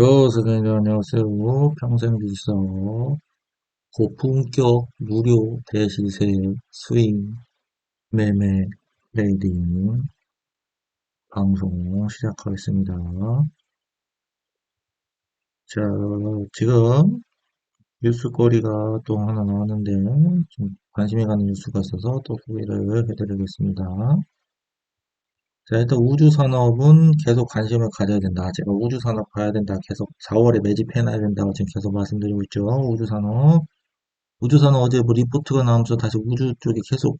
여 선생님 안녕하세요. 평생비서 고품격 무료 대시세 스윙 매매 트레이딩 방송 시작하겠습니다. 자, 지금 뉴스거리가 또 하나 나왔는데 좀 관심이 가는 뉴스가 있어서 또 소개를 해드리겠습니다. 자, 일단 우주산업은 계속 관심을 가져야 된다. 제가 우주산업 가야 된다. 계속 4월에 매집해놔야 된다고 지금 계속 말씀드리고 있죠. 우주산업. 우주산업 어제 뭐 리포트가 나오면서 다시 우주 쪽에 계속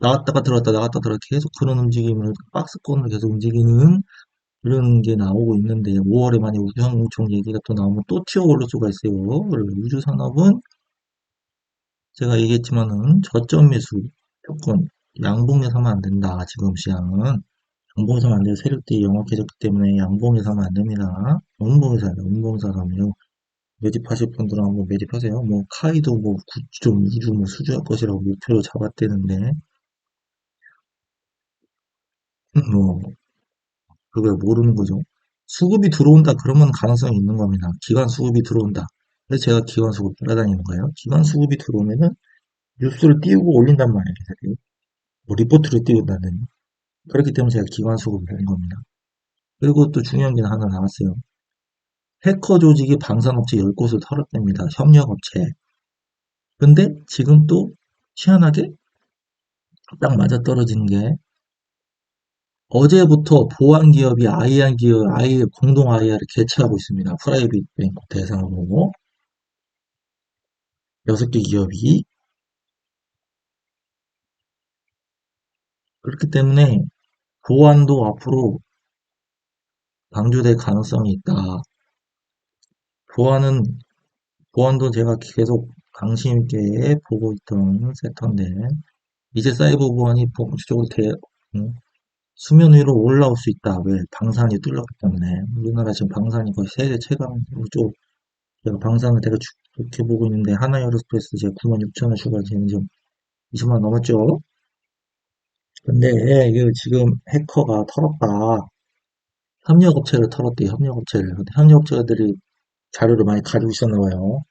나왔다가 들어왔다 나왔다 들어왔다 계속 그런 움직임을 박스권을 계속 움직이는 그런 게 나오고 있는데 5월에 만약 우주항공청 얘기가 또 나오면 또 튀어 오를 수가 있어요. 우주산업은 제가 얘기했지만은 저점 매수 조건 양봉에 사면 안 된다. 지금 시장은 양봉에 사면 안 돼요. 세력들이 영업해졌기 때문에 양봉에 사면 안 됩니다. 음봉에 사요. 음봉 사가면요. 매집하실 분들은 한번 매집하세요. 뭐 카이도 뭐 구좀 우주 뭐 수주할 것이라고 목표로 잡았대는데 뭐 그걸 모르는 거죠. 수급이 들어온다 그러면 가능성이 있는 겁니다. 기관 수급이 들어온다. 그래서 제가 기관 수급 따라다니는 거예요. 기관 수급이 들어오면은 뉴스를 띄우고 올린단 말이에요. 뭐 리포트를 띄운다는 그렇기 때문에 제가 기관 수급을 하는 겁니다. 그리고 또 중요한 게 하나 나왔어요. 해커 조직이 방산업체 10곳을 털었답니다. 협력업체. 근데 지금 또 희한하게 딱 맞아떨어지는 게 어제부터 보안 기업이 아이안 기업, 아이 공동 아이아를 개최하고 있습니다. 프라이빗 뱅크 대상으로 6개 기업이 그렇기 때문에 보안도 앞으로 강조될 가능성이 있다. 보안은 보안도 제가 계속 관심 있게 보고 있던 섹터인데 이제 사이버 보안이 본격적으로 대, 음, 수면 위로 올라올 수 있다. 왜? 방산이 뚫렸기 때문에. 우리나라 지금 방산이 거의 세계 최강, 쪽, 제가 방산을 되게 좋게 보고 있는데, 하나 에어로스페이스 제가 9만 6천 원 추가 지금 좀 20만 원 넘었죠? 근데, 이거 지금 해커가 털었다. 협력업체를 털었대요, 협력업체를. 협력업체들이 자료를 많이 가지고 있었나 봐요.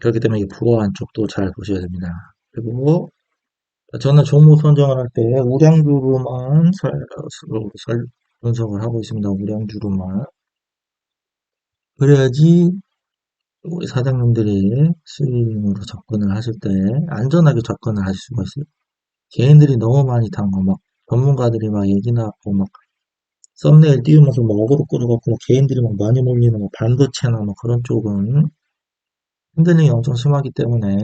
그렇기 때문에 이 보안 쪽도 잘 보셔야 됩니다. 그리고, 저는 종목 선정을 할 때 우량주로만 살, 살, 분석을 하고 있습니다. 우량주로만. 그래야지 우리 사장님들이 스윙으로 접근을 하실 때 안전하게 접근을 하실 수가 있어요. 개인들이 너무 많이 탄 거, 막 전문가들이 막 얘기 나왔고, 막 썸네일 띄우면서 막 어그로 끌어갖고 막 개인들이 막 많이 몰리는 뭐 반도체나 뭐 그런 쪽은 흔들림이 엄청 심하기 때문에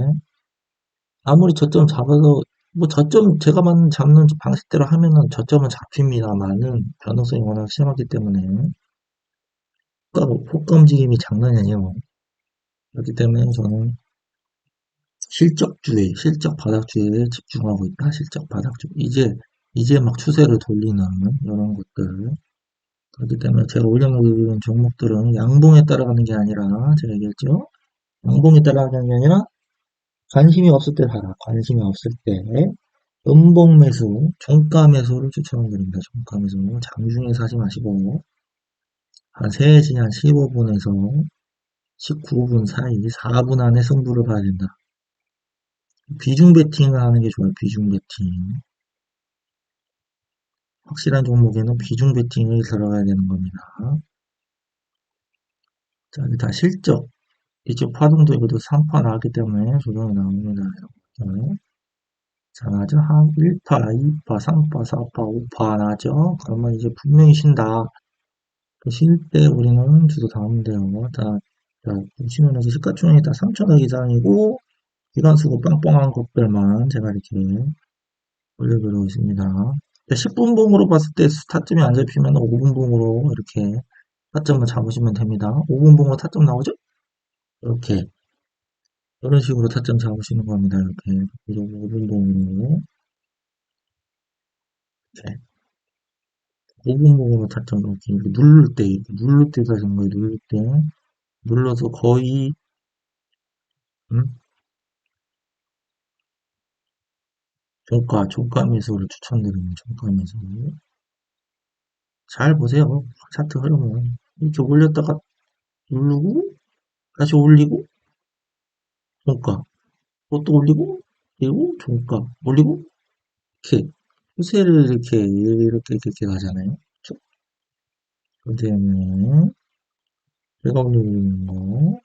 아무리 저점 잡아서 뭐 저점 제가 맞는 잡는 방식대로 하면은 저점은 잡힙니다만은 변동성이 워낙 심하기 때문에 호가 움직임이 장난이 아니에요. 그렇기 때문에 저는 실적주의, 실적 바닥주의에 집중하고 있다. 실적 바닥주. 이제 이제 막 추세를 돌리는 이런 것들. 그렇기 때문에 제가 올려놓은 종목들은 양봉에 따라가는 게 아니라 제가 얘기했죠. 양봉에 따라가는 게 아니라 관심이 없을 때 사라. 관심이 없을 때 음봉 매수, 종가 매수를 추천드립니다. 종가 매수. 장중에 사지 마시고 한 3시 한 15분에서 19분 사이 4분 안에 승부를 봐야 된다. 비중 베팅을 하는 게 좋아요. 비중 베팅. 확실한 종목에는 비중 베팅이 들어가야 되는 겁니다. 자, 여기 다 실적. 이쪽 파동도 이것도 3파 나왔기 때문에 조정이 나옵니다. 이렇게. 자, 나죠? 한 1파, 2파, 3파, 4파, 5파 나죠? 그러면 이제 분명히 쉰다. 쉴 때 우리는 주도 돼요. 자, 자, 보시면 이제 시가총액이 다 3천억 이상이고, 기관수고 빵빵한 것들만 제가 이렇게 올려드리고 있습니다. 10분 봉으로 봤을 때 타점이 안 잡히면 5분 봉으로 이렇게 타점을 잡으시면 됩니다. 5분 봉으로 타점 나오죠? 이렇게 이런 식으로 타점 잡으시는 겁니다. 이렇게 5분 봉으로 이렇게 5분 봉으로 타점 이렇게 누를 때 누를 때 사시는 거예요. 누를 때 눌러서 거의 음? 종가, 종가 매수를 추천드립니다. 종가 매수. 잘 보세요. 차트 흐름은. 이렇게 올렸다가 누르고, 다시 올리고, 종가. 그것도 올리고, 그리고 종가. 올리고, 이렇게. 추세를 이렇게, 이렇게, 이렇게 가잖아요. 그 다음에, 제가 올리는 거,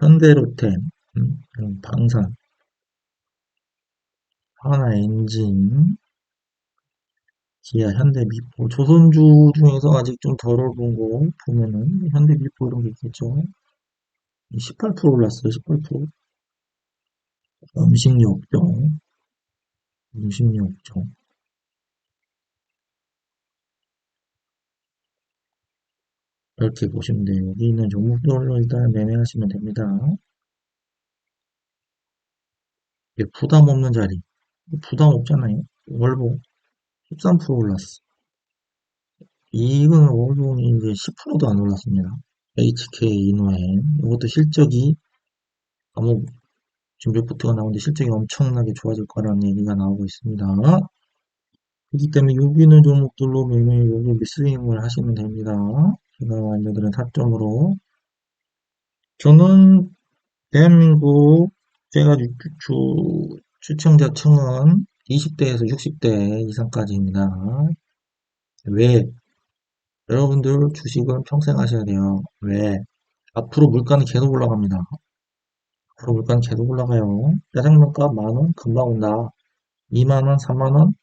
현대로템, 음, 음, 방산, 하나 엔진, 기아, 현대 미포, 조선주 중에서 아직 좀덜 오른 거 보면은 현대 미포 이런 게 있겠죠. 18% 올랐어요. 18%. 음식료업종, 음식료업종. 이렇게 보시면 돼요. 여기 있는 종목별로 일단 매매하시면 됩니다. 부담 없는 자리. 부담 없잖아요. 월보 13% 올랐어. 이건 월봉이 이제 10%도 안 올랐습니다. HK 이노엔 이것도 실적이 아무 지금 리포트가 나오는데 실적이 엄청나게 좋아질 거라는 얘기가 나오고 있습니다. 그렇기 때문에 여기는 종목들로 매매 여기 미스윙을 하시면 됩니다. 제가 알려드린 타점으로 저는 대한민국 제가 주, 추청자 층은 20대에서 60대 이상까지입니다. 왜? 여러분들 주식은 평생 하셔야 돼요. 왜? 앞으로 물가는 계속 올라갑니다. 앞으로 물가는 계속 올라가요. 짜장면값 만원 금방 온다. 2만원, 3만원?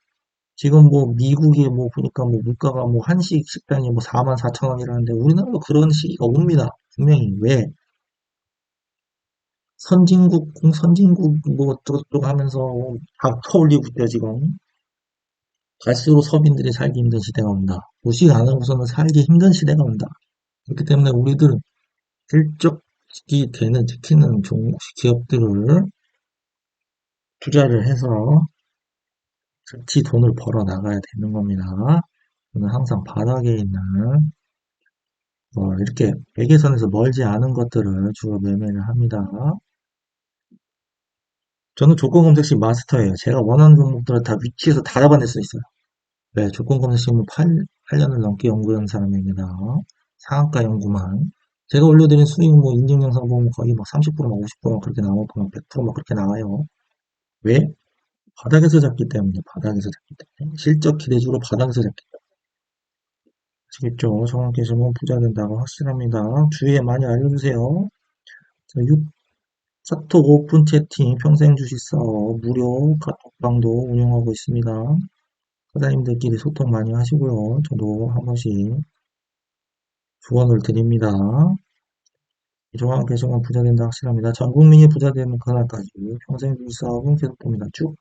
지금 뭐 미국에 뭐 보니까 뭐 물가가 뭐 한식 식당이 뭐 4만 4천 원이라는데 우리나라도 그런 시기가 옵니다. 분명히 왜? 선진국, 선진국 뭐 어쩌고저쩌고 하면서 다 퍼올리고 있대요 지금. 갈수록 서민들이 살기 힘든 시대가 온다. 무식 안 하고서는 살기 힘든 시대가 온다. 그렇기 때문에 우리들 실적이 되는 지키는 종목 기업들을 투자를 해서 같이 돈을 벌어 나가야 되는 겁니다. 항상 바닥에 있는 뭐 이렇게 매개선에서 멀지 않은 것들을 주로 매매를 합니다. 저는 조건 검색 시 마스터예요. 제가 원하는 종목들을 다 위치에서 다 잡아낼 수 있어요. 네, 조건 검색식은 8, 8년을 넘게 연구한 사람입니다. 상한가 연구만. 제가 올려드린 수익, 뭐, 인증 영상 보면 거의 막 30%, 막 50%, 막 그렇게 나오고, 막 100%막 그렇게 나와요. 왜? 바닥에서 잡기 때문에, 바닥에서 잡기 때문에. 실적 기대주로 바닥에서 잡기 때문에. 아시겠죠? 정확히시면 부자 된다고 확실합니다. 주위에 많이 알려주세요. 자, 6, 카톡 오픈 채팅, 평생 주식 사업, 무료 카톡방도 운영하고 있습니다. 사장님들끼리 소통 많이 하시고요. 저도 한 번씩 조언을 드립니다. 정확 개정은 부자 된다 확실합니다. 전 국민이 부자 되는 그날까지 평생 주식 사업은 계속됩니다. 쭉